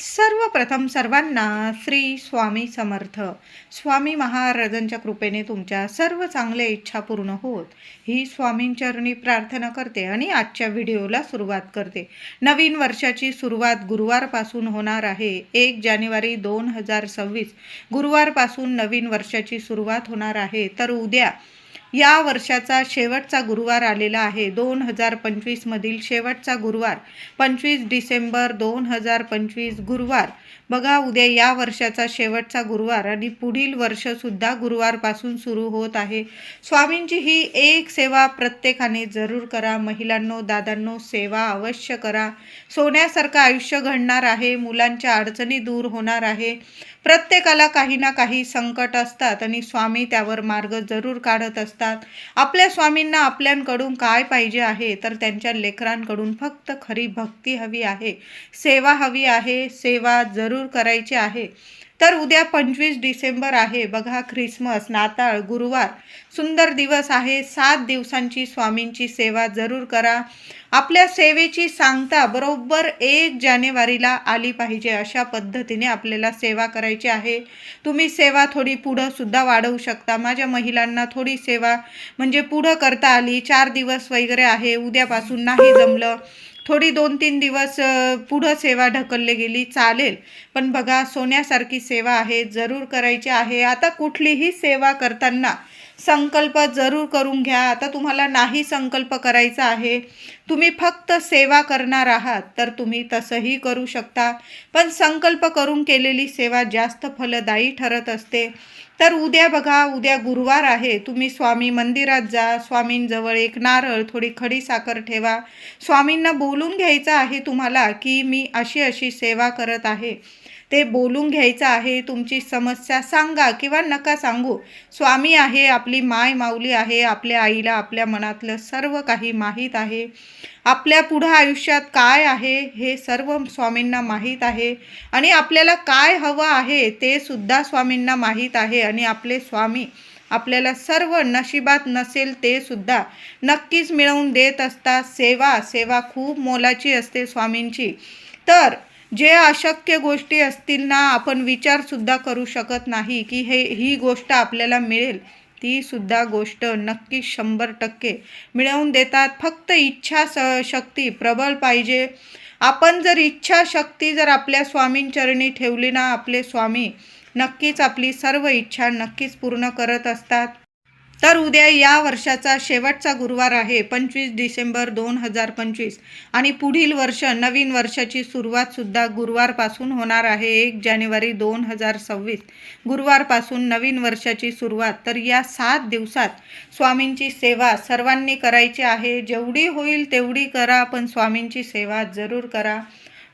सर्वप्रथम सर्वांना श्री स्वामी समर्थ. स्वामी महाराजांच्या कृपेने तुमच्या सर्व चांगल्या इच्छा पूर्ण होत. ही स्वामींचरणी प्रार्थना करते आणि आजच्या व्हिडिओला सुरुवात करते. नवीन वर्षाची सुरुवात गुरुवारपासून होणार आहे. एक जानेवारी दोन हजार सव्वीस. गुरुवारपासून नवीन वर्षाची सुरुवात होणार आहे. तर उद्या या वर्षाचा शेवटचा गुरुवार आलेला आहे. दोन हजार पंचवीसमधील शेवटचा गुरुवार पंचवीस डिसेंबर दोन हजार पंचवीस गुरुवार. बघा उद्या या वर्षाचा शेवटचा गुरुवार आणि पुढील वर्षसुद्धा गुरुवारपासून सुरू होत आहे. स्वामींची ही एक सेवा प्रत्येकाने जरूर करा. महिलांनो दादांनो सेवा अवश्य करा. सोन्यासारखं आयुष्य घडणार आहे. मुलांच्या अडचणी दूर होणार आहे. प्रत्येकाला काही ना काही संकट असतात आणि स्वामी त्यावर मार्ग जरूर काढत असतात. आपल्या स्वामींना आपल्यांकडून काय पाहिजे आहे तर त्यांच्या लेकरांकडून फक्त खरी भक्ती हवी आहे. सेवा हवी आहे सेवा जरूर करायची आहे. तर उद्या पंचवीस डिसेंबर आहे. बघा ख्रिसमस नाताळ गुरुवार. सुंदर दिवस आहे. सात दिवसांची स्वामींची सेवा जरूर करा. आपल्या सेवेची सांगता बरोबर एक जानेवारीला आली पाहिजे अशा पद्धतीने आपल्याला सेवा करायची आहे. तुम्ही सेवा थोडी पुढं सुद्धा वाढवू शकता. माझ्या महिलांना थोडी सेवा म्हणजे पुढं करता आली. चार दिवस वगैरे आहे. उद्यापासून नाही जमलं. थोडी दोन तीन दिवस पुढं सेवा ढकलली गेली चालेल. पण बघा सोन्यासारखी सेवा आहे जरूर करायची आहे. आता कुठलीही सेवा करताना संकल्प जरूर करून घ्या. आता तुम्हाला नाही संकल्प करायचा आहे. तुम्ही फक्त सेवा करणार आहात तर तुम्ही तसंही करू शकता. पण संकल्प करून केलेली सेवा जास्त फलदायी ठरत असते. तर उद्या बघा उद्या गुरुवार आहे. तुम्ही स्वामी मंदिरात जा स्वामींजवळ एक नारळ थोडी खडी साखर ठेवा. स्वामींना बोलून घ्यायचं आहे तुम्हाला की मी अशी अशी सेवा करत आहे. ते बोलून घ्यायचं आहे तुमची समस्या सांगा किंवा नका सांगू. स्वामी आहे आपली माय माऊली आहे आपल्या आईला आपल्या मनातलं सर्व काही माहीत आहे. आपल्या पुढं आयुष्यात काय आहे हे सर्व स्वामींना माहीत आहे. आणि आपल्याला काय हवं आहे ते सुद्धा स्वामींना माहीत आहे. आणि आपले स्वामी आपल्याला सर्व नशिबात नसेल ते सुद्धा नक्कीच मिळवून देत असतात. सेवा सेवा खूप मोलाची असते स्वामींची. तर जे अशक्य गोष्टी असतील ना आपण विचारसुद्धा करू शकत नाही की हे ही गोष्ट आपल्याला मिळेल. तीसुद्धा गोष्ट नक्की शंभर टक्के मिळवून देतात. फक्त इच्छा स शक्ती प्रबळ पाहिजे. आपण जर इच्छाशक्ती जर आपल्या स्वामींचरणी ठेवली ना आपले स्वामी नक्कीच आपली सर्व इच्छा नक्कीच पूर्ण करत असतात. तर उद्या या वर्षाचा शेवटचा गुरुवार आहे पंचवीस डिसेंबर दोन हजार पंचवीस. आणि पुढील वर्ष नवीन वर्षाची सुरुवातसुद्धा गुरुवारपासून होणार आहे एक जानेवारी दोन हजार सव्वीस. गुरुवारपासून नवीन वर्षाची सुरुवात. तर या सात दिवसात स्वामींची सेवा सर्वांनी करायची आहे. जेवढी होईल तेवढी करा पण स्वामींची सेवा जरूर करा.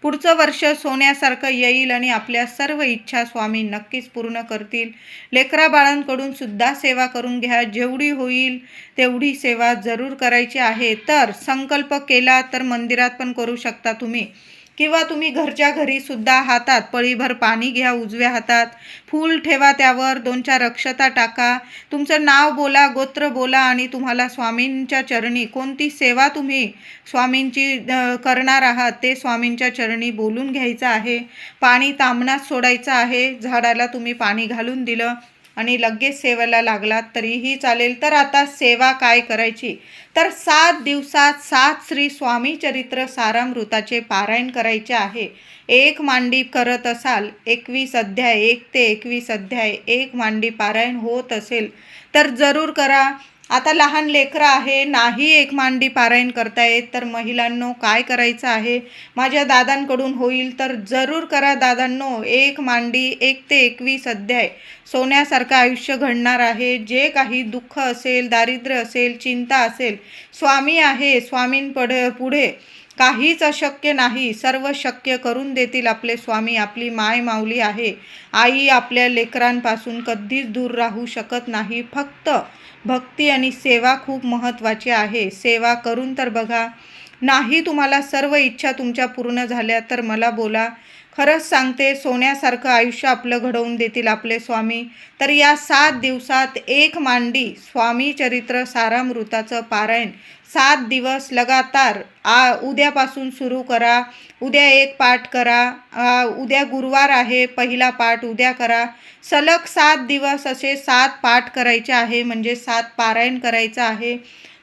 पुढचं वर्ष सोन्यासारखं येईल आणि आपल्या सर्व इच्छा स्वामी नक्कीच पूर्ण करतील. लेकरा बाळांकडून सुद्धा सेवा करून घ्या. जेवढी होईल तेवढी सेवा जरूर करायची आहे. तर संकल्प केला तर मंदिरात पण करू शकता तुम्ही. किंवा तुम्ही घरच्या घरीसुद्धा हातात पळीभर पाणी घ्या उजव्या हातात. फूल ठेवा त्यावर दोन चार अक्षता टाका. तुमचं नाव बोला गोत्र बोला आणि तुम्हाला स्वामींच्या चरणी कोणती सेवा तुम्ही स्वामींची करणार आहात ते स्वामींच्या चरणी बोलून घ्यायचं आहे. पाणी तांबणात सोडायचं आहे. झाडाला तुम्ही पाणी घालून दिलं आणि लगेच सेवेला लागलात तरीही चालेल. तर आता सेवा काय करायची? तर सात दिवसात सात श्री स्वामी चरित्र सारामृताचे पारायण करायचे आहे. एक मांडी करत असाल एकवीस अध्याय एक ते एकवीस अध्याय एक मांडी पारायण होत असेल तर जरूर करा. आता लहान लेकरं आहे नाही एक मांडी पारायण करता येत तर महिलांनो काय करायचं आहे? माझ्या दादांकडून होईल तर जरूर करा दादांनो एक मांडी एक ते एकवीस अध्याय. सोन्यासारखं आयुष्य घडणार आहे. जे काही दुःख असेल दारिद्र्य असेल चिंता असेल स्वामी आहे स्वामींपड पुढे. काहीच अशक्य नाही. सर्व शक्य करून देतील आपले स्वामी. आपली माय माऊली आहे. आई आपल्या लेकरांपासून कधीच दूर राहू शकत नाही. फक्त भक्ती आणि सेवा खूप महत्त्वाची आहे. सेवा करून तर बघा. नाही तुम्हाला सर्व इच्छा तुमच्या पूर्ण झाल्या तर मला बोला. खरंच सांगते सोन्यासारखं आयुष्य आपलं घडवून देतील आपले स्वामी. तर या सात दिवसात एक मांडी स्वामी चरित्र सारामृताचं पारायण. सात दिवस लगातार आ उद्यापासून सुरू करा. उद्या एक पाठ करा. आ, उद्या गुरुवार आहे पहिला पाठ उद्या करा. सलग सात दिवस असे सात पाठ करायचे आहे म्हणजे सात पारायण करायचं आहे.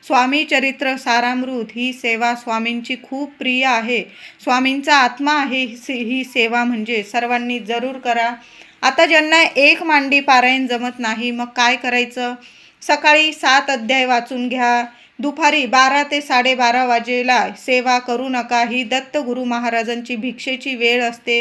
स्वामी चरित्र सारामृत ही सेवा स्वामींची खूप प्रिय आहे. स्वामींचा आत्मा आहे ही से- ही सेवा म्हणजे सर्वांनी जरूर करा. आता ज्यांना एक मांडी पारायण जमत नाही मग काय करायचं? सकाळी सात अध्याय वाचून घ्या. दुपारी बारा ते साडेबारा वाजेला सेवा करू नका ही दत्त गुरु महाराजांची भिक्षेची वेळ असते.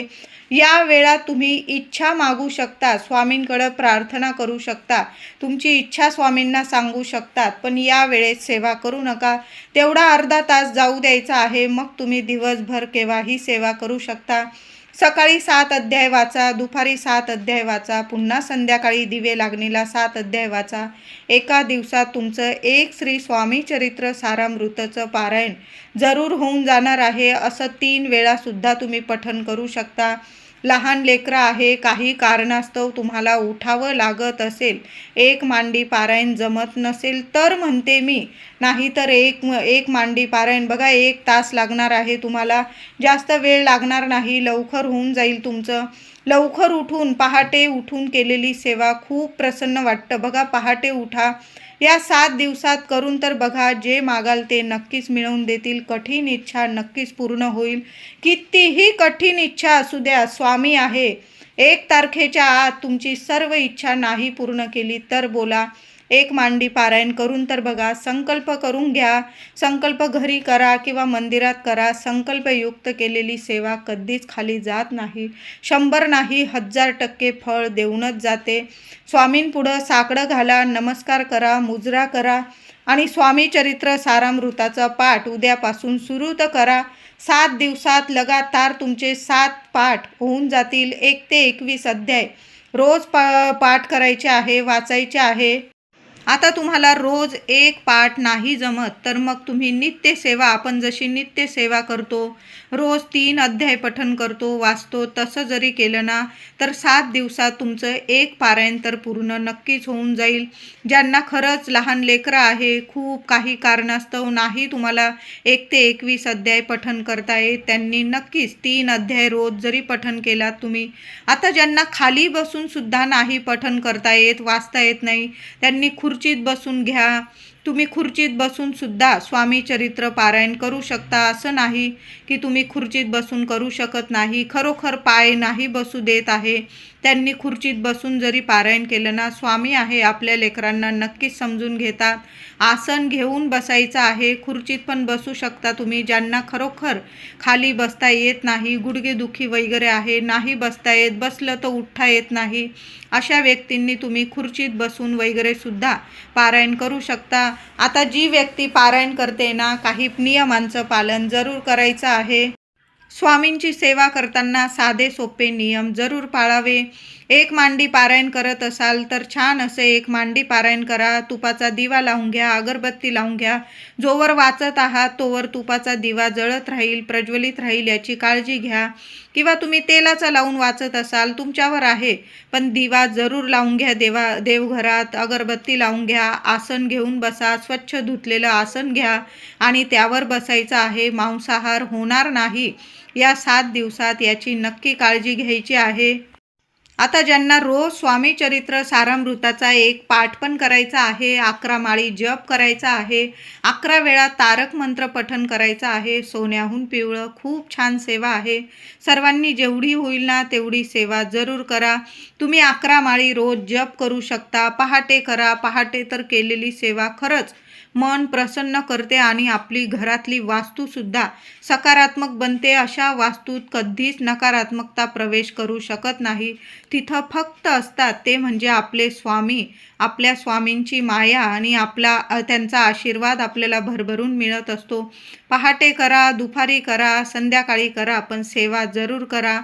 या वेळा तुम्ही इच्छा मागू शकता स्वामींकडं प्रार्थना करू शकता तुमची इच्छा स्वामींना सांगू शकतात पण या वेळेत सेवा करू नका. तेवढा अर्धा तास जाऊ द्यायचा आहे मग तुम्ही दिवसभर केव्हाही सेवा करू शकता. सकाळी सात अध्याय वाचा दुपारी सात अध्याय वाचा पुन्हा संध्याकाळी दिवे लागणीला सात अध्याय वाचा. एका दिवसात तुमचं एक श्री स्वामी चरित्र सारामृतचं पारायण जरूर होऊन जाणार आहे. असं तीन वेळासुद्धा तुम्ही पठन करू शकता. लहान लेकरं आहे काही कारणास्तव तुम्हाला उठावं लागत असेल. एक मांडी पारायण जमत नसेल तर म्हणते मी. नाहीतर एक एक मांडी पारायण बघा एक तास लागणार आहे तुम्हाला. जास्त वेळ लागणार नाही लवकर होऊन जाईल तुमचं. लवकर उठून पहाटे उठून केलेली सेवा खूप प्रसन्न वाटतं. बघा पहाटे उठा. या सात दिवसात करून तर बघा जे मागाल ते नक्कीच मिळवून देतील. कठीण इच्छा नक्कीच पूर्ण होईल. कितीही कठीण इच्छा असू द्या स्वामी आहे. एक तारखेच्या आत तुमची सर्व इच्छा नाही पूर्ण केली तर बोला. एक मांडी पारायण करून तर बघा संकल्प करून घ्या. संकल्प घरी करा किंवा मंदिरात करा. संकल्पयुक्त केलेली सेवा कधीच खाली जात नाही. शंभर नाही हजार टक्के फळ देऊनच जाते. स्वामींपुढं साकडं घाला नमस्कार करा मुजरा करा आणि स्वामी चरित्र सारामृताचा पाठ उद्यापासून सुरू तर करा. सात दिवसात लगातार तुमचे सात पाठ होऊन जातील. एक ते एकवीस अध्याय रोज पा पाठ करायचे आहे वाचायचे आहे. आता तुम्हाला रोज एक पाठ नाही जमत तर मग तुम्ही नित्य सेवा आपण जशी नित्य सेवा करतो रोज तीन अध्याय पठन करतो वाचतो तसं जरी केलं ना तर सात दिवसात तुमचं एक पारायण तर पूर्ण नक्कीच होऊन जाईल. ज्यांना खरंच लहान लेकरं आहे खूप काही कारणास्तव नाही तुम्हाला एक ते एकवीस अध्याय पठन करता येत त्यांनी नक्कीच तीन अध्याय रोज जरी पठन केलात तुम्ही. आता ज्यांना खाली बसूनसुद्धा नाही पठन करता येत वाचता येत नाही त्यांनी खुर्चीत बसून घ्या. तुम्ही खुर्चीत बसून सुद्धा स्वामी चरित्र पारायण करू शकता. असं नाही की तुम्ही खुर्चीत बसून करू शकत नाही. खरोखर पाय नाही बसू देत आहे. त्यांनी खुर्चीत बसून जरी पारायण केलं ना स्वामी आहे आपल्या लेकरांना नक्कीच समजून घेतात आसन घेऊन बसायचं आहे. खुर्चीत पण बसू शकता तुम्ही. ज्यांना खरोखर खाली बसता येत नाही गुडघेदुखी वगैरे आहे नाही बसता येत बसलं तर उठता येत नाही. अशा व्यक्तींनी तुम्ही खुर्चीत बसून वगैरे सुद्धा पारायण करू शकता. आता जी व्यक्ती पारायण करते ना काही नियमांचं पालन जरूर करायचं आहे. स्वामींची सेवा करताना साधे सोपे नियम जरूर पाळावे. एक मांडी पारायण करत असाल तर छान असे एक मांडी पारायण करा. तुपाचा दिवा लावून घ्या अगरबत्ती लावून घ्या. जोवर वाचत आहात तोवर तुपाचा दिवा जळत राहील प्रज्वलित राहील याची काळजी घ्या. किंवा तुम्ही तेलाचा लावून वाचत असाल तुमच्यावर आहे. पण दिवा जरूर लावून घ्या देवा देवघरात. अगरबत्ती लावून घ्या आसन घेऊन बसा स्वच्छ धुतलेलं आसन घ्या. आणि त्यावर बसायचं आहे मांसाहार होणार नाही. या सात दिवसात याची नक्की काळजी घ्यायची आहे. आता ज्यांना रोज स्वामी चरित्र सारामृताचा एक पाठ पण करायचा आहे अकरा माळी जप करायचा आहे अकरा वेळा तारक मंत्र पठन करायचं आहे सोन्याहून पिवळं खूप छान सेवा आहे. सर्वांनी जेवढी होईल ना तेवढी सेवा जरूर करा. तुम्ही अकरा माळी रोज जप करू शकता पहाटे करा पहाटे तर केलेली सेवा खरंच मन प्रसन्न करते आणि आपली घरातली वास्तूसुद्धा सकारात्मक बनते. अशा वास्तूत कधीच नकारात्मकता प्रवेश करू शकत नाही. तिथं फक्त असतात. ते म्हणजे आपले स्वामी आपल्या स्वामींची माया आणि आपला त्यांचा आशीर्वाद आपल्याला भरभरून मिळत असतो. पहाटे करा दुपारी करा संध्याकाळी करा पण सेवा जरूर करा.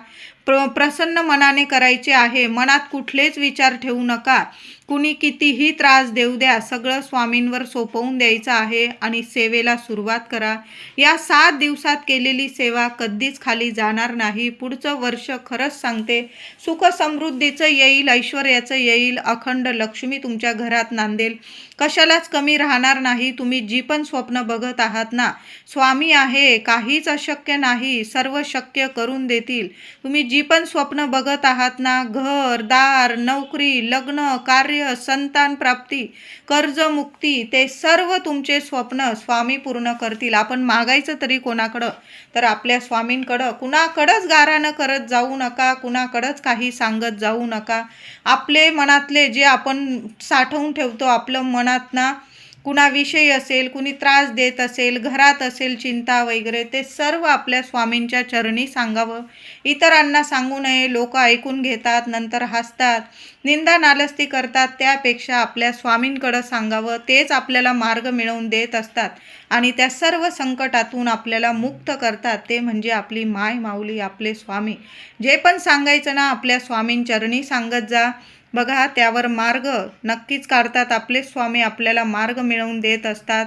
प्र प्रसन्न मनाने करायचे आहे. मनात कुठलेच विचार ठेवू नका. कुणी कितीही त्रास देऊ द्या सगळं स्वामींवर सोपवून द्यायचं आहे आणि सेवेला सुरुवात करा. या सात दिवसात केलेली सेवा कधीच खाली जाणार नाही. पुढचं वर्ष खरंच सांगते सुख समृद्धीचं येईल ऐश्वर्याचं येईल. अखंड लक्ष्मी तुमच्या घरात नांदेल. कशालाच कमी राहणार नाही तुम्ही जी पण स्वप्न बघत आहात ना स्वामी आहे काहीच अशक्य नाही सर्व शक्य करून देतील. तुम्ही जी पण स्वप्न बघत आहात ना घर दार नोकरी लग्न कार्य संतान प्राप्ती कर्जमुक्ती ते सर्व तुमचे स्वप्न स्वामी पूर्ण करतील. आपण मागायचं तरी कोणाकडं? तर आपल्या स्वामींकडं. कुणाकडंच गारानं करत जाऊ नका कुणाकडंच काही सांगत जाऊ नका. आपले मनातले जे आपण साठवून ठेवतो आपलं मनात ना कुणाविषयी असेल कुणी त्रास देत असेल घरात असेल चिंता वगैरे ते सर्व आपल्या स्वामींच्या चरणी सांगावं. इतरांना सांगू नये लोक ऐकून घेतात नंतर हसतात. निंदा नालस्ती करतात त्यापेक्षा आपल्या स्वामींकडं सांगावं. तेच आपल्याला मार्ग मिळवून देत असतात आणि त्या सर्व संकटातून आपल्याला मुक्त करतात. ते म्हणजे आपली माय माऊली आपले स्वामी. जे पण सांगायचं ना आपल्या स्वामींचरणी सांगत जा. बघा त्यावर मार्ग नक्कीच काढतात. आपले स्वामी आपल्याला मार्ग मिळवून देत असतात.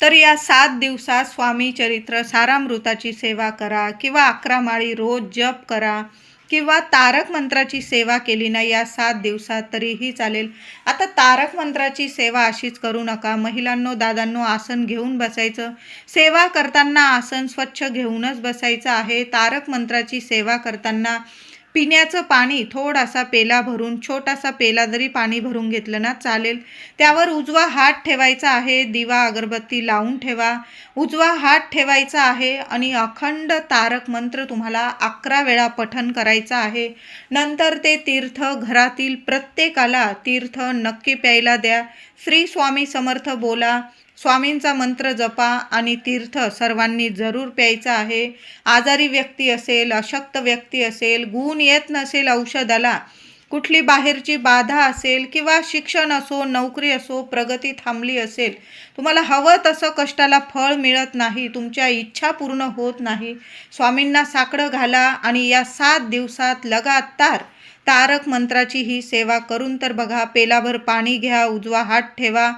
तर या सात दिवसात स्वामी चरित्र सारामृताची सेवा करा किंवा अकरा माळी रोज जप करा किंवा तारक मंत्राची सेवा केली ना या सात दिवसात तरीही चालेल. आता तारक मंत्राची सेवा अशीच करू नका. महिलांनो दादांनो आसन घेऊन बसायचं. सेवा करताना आसन स्वच्छ घेऊनच बसायचं आहे. तारक मंत्राची सेवा करताना पिण्याचं पाणी थोडासा पेला भरून छोटासा पेला जरी पाणी भरून घेतलं ना चालेल. त्यावर उजवा हात ठेवायचा आहे दिवा अगरबत्ती लावून ठेवा. उजवा हात ठेवायचा आहे आणि अखंड तारक मंत्र तुम्हाला अकरा वेळा पठन करायचं आहे. नंतर ते तीर्थ घरातील प्रत्येकाला तीर्थ नक्की प्यायला द्या. श्री स्वामी समर्थ बोला. स्वामींचा मंत्र जपा आणि तीर्थ सर्वांनी जरूर प्यायचा आहे. आजारी व्यक्ती असेल अशक्त व्यक्ती असेल गुण येत नसेल औषधाला कुठली बाहेरची बाधा असेल किंवा शिक्षण असो नोकरी असो प्रगती थांबली असेल तुम्हाला हवं तसं कष्टाला फळ मिळत नाही तुमच्या इच्छा पूर्ण होत नाही. स्वामींना साकडं घाला आणि या सात दिवसात लगातार तारक मंत्राची ही सेवा करून तर बघा पेलाभर पाणी घ्या उजवा हात ठेवा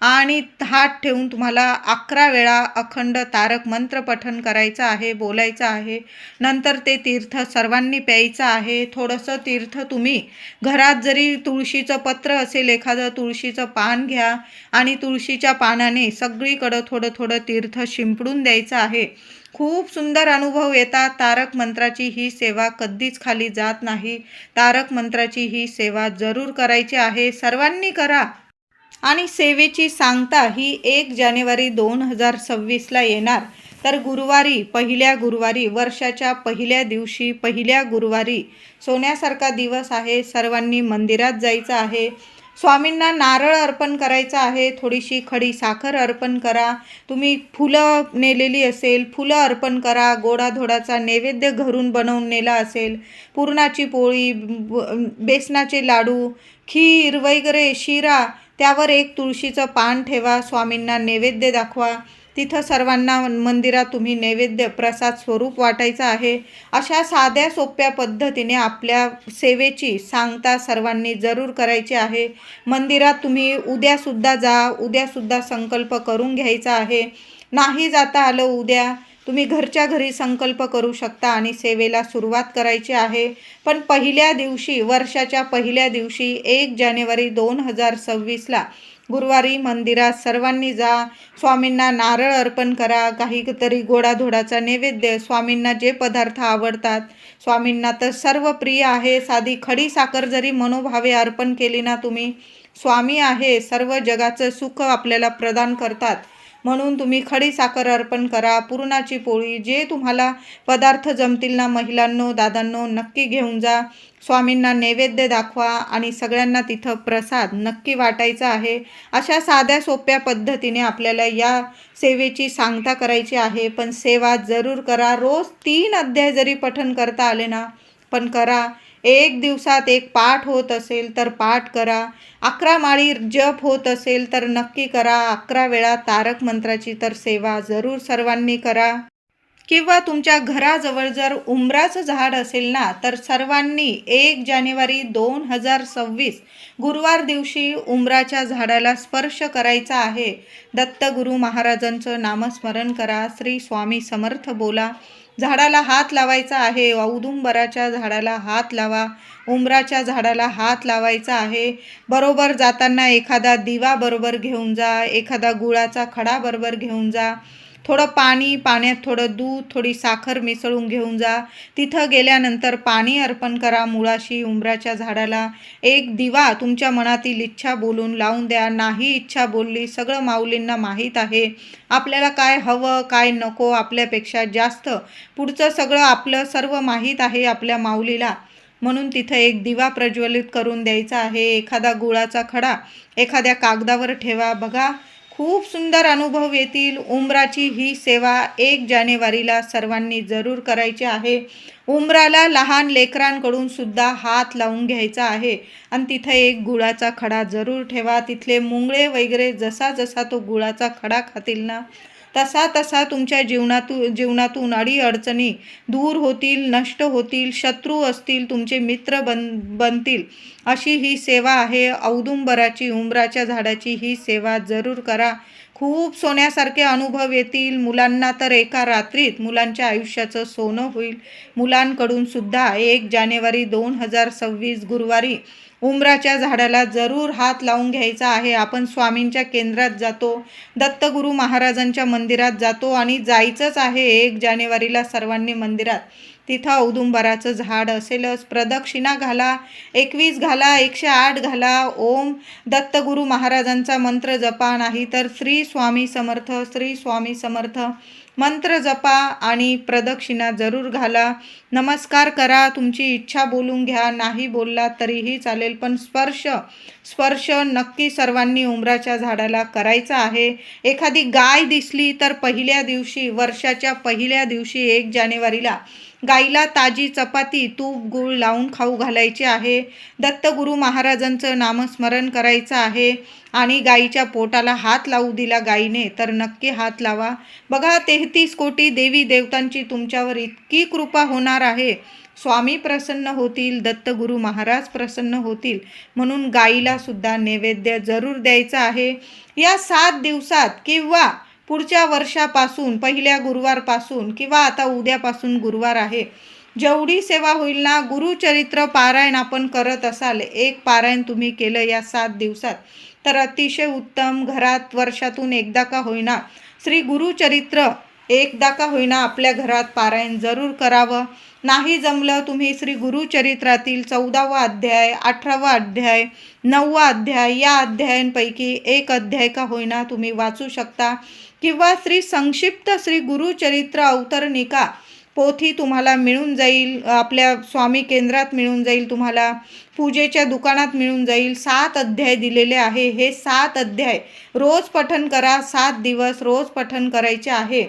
आणि हात ठेवून तुम्हाला अकरा वेळा अखंड तारक मंत्र पठन करायचं आहे बोलायचं आहे. नंतर ते तीर्थ सर्वांनी प्यायचं आहे. थोडंसं तीर्थ तुम्ही. घरात जरी तुळशीचं पत्र असेल एखादं तुळशीचं पान घ्या आणि तुळशीच्या पानाने सगळीकडं थोडं थोडं तीर्थ शिंपडून द्यायचं आहे. खूप सुंदर अनुभव येतात. तारक मंत्राची ही सेवा कधीच खाली जात नाही. तारक मंत्राची ही सेवा जरूर करायची आहे. सर्वांनी करा. आणि सेवेची सांगता ही एक जानेवारी दोन हजार सव्वीसला येणार. तर गुरुवारी पहिल्या गुरुवारी वर्षाच्या पहिल्या दिवशी पहिल्या गुरुवारी सोन्यासारखा दिवस आहे. सर्वांनी मंदिरात जायचं आहे. स्वामींना नारळ अर्पण करायचं आहे थोडीशी खडी साखर अर्पण करा. तुम्ही फुलं नेलेली असेल फुलं अर्पण करा. गोडाधोडाचा नैवेद्य घरून बनवून नेला असेल पुरणाची पोळी बेसनाचे लाडू खीर वगैरे शिरा त्यावर एक तुळशीचं पान ठेवा. स्वामींना नैवेद्य दाखवा. तिथं सर्वांना मंदिरात तुम्ही नैवेद्य प्रसाद स्वरूप वाटायचं आहे. अशा साध्या सोप्या पद्धतीने आपल्या सेवेची सांगता सर्वांनी जरूर करायची आहे. मंदिरात तुम्ही उद्यासुद्धा जा उद्यासुद्धा संकल्प करून घ्यायचा आहे. नाही जाता आलं उद्या. तुम्ही घरच्या घरी संकल्प करू शकता आणि सेवेला सुरुवात करायची आहे. पण पहिल्या दिवशी वर्षाच्या पहिल्या दिवशी एक जानेवारी दोन हजार सव्वीसला गुरुवारी मंदिरात सर्वांनी जा स्वामींना नारळ अर्पण करा काहीतरी गोडाधोडाचा नैवेद्य स्वामींना जे पदार्थ आवडतात. स्वामींना तर सर्व प्रिय आहे साधी खडी साखर जरी मनोभावे अर्पण केली ना तुम्ही स्वामी आहे सर्व जगाचं सुख आपल्याला प्रदान करतात. म्हणून तुम्ही खडी साखर अर्पण करा पुरणाची पोळी जे तुम्हाला पदार्थ जमतील ना महिलांनो दादांनो नक्की घेऊन जा. स्वामींना नैवेद्य दाखवा आणि सगळ्यांना तिथं प्रसाद नक्की वाटायचा आहे. अशा साध्या सोप्या पद्धतीने आपल्याला या सेवेची सांगता करायची आहे. पण सेवा जरूर करा. रोज तीन अध्याय जरी पठन करता आले ना पण करा. एक दिवसात एक पाठ होत असेल तर पाठ करा. अकरा माळी जप होत असेल तर नक्की करा. अकरा वेळा तारक मंत्राची तर सेवा जरूर सर्वांनी करा. किंवा तुमच्या घराजवळ जर उंबराचं झाड असेल ना तर सर्वांनी एक जानेवारी दोन हजार सव्वीस गुरुवार दिवशी उंबराच्या झाडाला स्पर्श करायचा आहे. दत्तगुरू महाराजांचं नामस्मरण करा. श्री स्वामी समर्थ बोला. झाडाला हात लावायचा आहे. औदुंबराच्या झाडाला हात लावा. उंबराच्या झाडाला हात लावायचा आहे. बरोबर जाताना एखादा दिवा बरोबर घेऊन जा. एखादा गुळाचा खडा बरोबर घेऊन जा. थोडं पाणी पाण्यात थोडं दूध थोडी साखर मिसळून घेऊन जा. तिथं गेल्यानंतर पाणी अर्पण करा. मुळाशी उंबराच्या झाडाला एक दिवा तुमच्या मनातील इच्छा बोलून लावून द्या. नाही इच्छा बोलली सगळं माऊलींना माहीत आहे. आपल्याला काय हवं काय नको आपल्यापेक्षा जास्त. पुढचं सगळं आपलं सर्व माहीत आहे आपल्या माऊलीला. म्हणून तिथं एक दिवा प्रज्वलित करून द्यायचा आहे. एखादा गुळाचा खडा एखाद्या कागदावर ठेवा. बघा खूप सुंदर अनुभव येतील. उमराची ही सेवा एक जानेवारीला सर्वांनी जरूर करायची आहे. उमराला लहान लेकरांकडून सुद्धा हात लावून घ्यायचा आहे. आणि तिथं एक गुळाचा खडा जरूर ठेवा. तिथले मुंगळे वगैरे जसा जसा तो गुळाचा खडा खातील ना तसा तसा तुमच्या जीवनातून जीवनातून अडीअडचणी दूर होतील नष्ट होतील शत्रू असतील तुमचे मित्र बन बनतील. अशी ही सेवा आहे. औदुंबराची उंबराच्या झाडाची ही सेवा जरूर करा. खूप सोन्यासारखे अनुभव येतील. मुलांना तर एका रात्रीत मुलांच्या आयुष्याचं सोनं होईल. मुलांकडून सुद्धा एक जानेवारी दोन हजार सव्वीस गुरुवारी उंबराच्या झाडाला जरूर हात लावून घ्यायचा आहे. आपण स्वामींच्या केंद्रात जातो दत्तगुरू महाराजांच्या मंदिरात जातो आणि जायचंच आहे एक जानेवारीला सर्वांनी मंदिरात. तिथं औदुंबराचं झाड असेलच. प्रदक्षिणा घाला एकवीस घाला एकशे आठ घाला ओम दत्तगुरू महाराजांचा मंत्र जपा. नाही तर श्री स्वामी समर्थ श्री स्वामी समर्थ. मंत्र जपा आणि प्रदक्षिणा जरूर घाला. नमस्कार करा तुमची इच्छा बोलून घ्या नाही बोलला तरीही चालेल पण स्पर्श स्पर्श नक्की सर्वांनी उमराच्या झाडाला करायचा आहे. एखादी गाय दिसली तर पहिल्या दिवशी वर्षाच्या पहिल्या दिवशी एक जानेवारीला गाईला ताजी चपाती तूप गूळ लावून खाऊ घालायचे आहे. दत्तगुरू महाराजांचं नामस्मरण करायचं आहे आणि गाईच्या पोटाला हात लावू दिला गाईने तर नक्की हात लावा. बघा तेहतीस कोटी देवी देवतांची तुमच्यावर इतकी कृपा होणार आहे. स्वामी प्रसन्न होतील दत्तगुरू महाराज प्रसन्न होतील म्हणून गाईला सुद्धा नैवेद्य जरूर द्यायचा आहे. या सात दिवसात किंवा पुढच्या वर्षापासून पहिल्या गुरुवारपासून किंवा आता उद्यापासून गुरुवार आहे. जेवढी सेवा होईल ना गुरुचरित्र पारायण आपण करत असाल एक पारायण तुम्ही केलं या सात दिवसात तर अतिशय उत्तम घरात वर्षातून एकदा का होईना श्री गुरुचरित्र एकदा का होईना आपल्या घरात पारायण जरूर करावं. नाही जमलं तुम्ही श्री गुरुचरित्रातील चौदावा अध्याय अठरावा अध्याय नववा अध्याय या अध्यायांपैकी एक अध्याय का होईना तुम्ही वाचू शकता. किंवा श्री संक्षिप्त श्री गुरुचरित्र अवतरणिका पोथी तुम्हाला मिळून जाईल आपल्या स्वामी केंद्रात मिळून जाईल तुम्हाला पूजेच्या दुकानात मिळून जाईल. सात अध्याय दिलेले आहे. हे सात अध्याय रोज पठन करा सात दिवस रोज पठन करायचे आहे.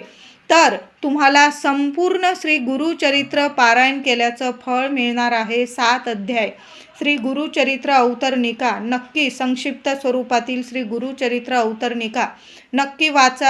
तर तुम्हाला संपूर्ण श्री गुरुचरित्र पारायण केल्याचं फळ मिळणार आहे सात अध्याय. श्री गुरुचरित्र अवतरणिका नक्की संक्षिप्त स्वरूपातील श्री गुरुचरित्र अवतरणिका नक्की वाचा.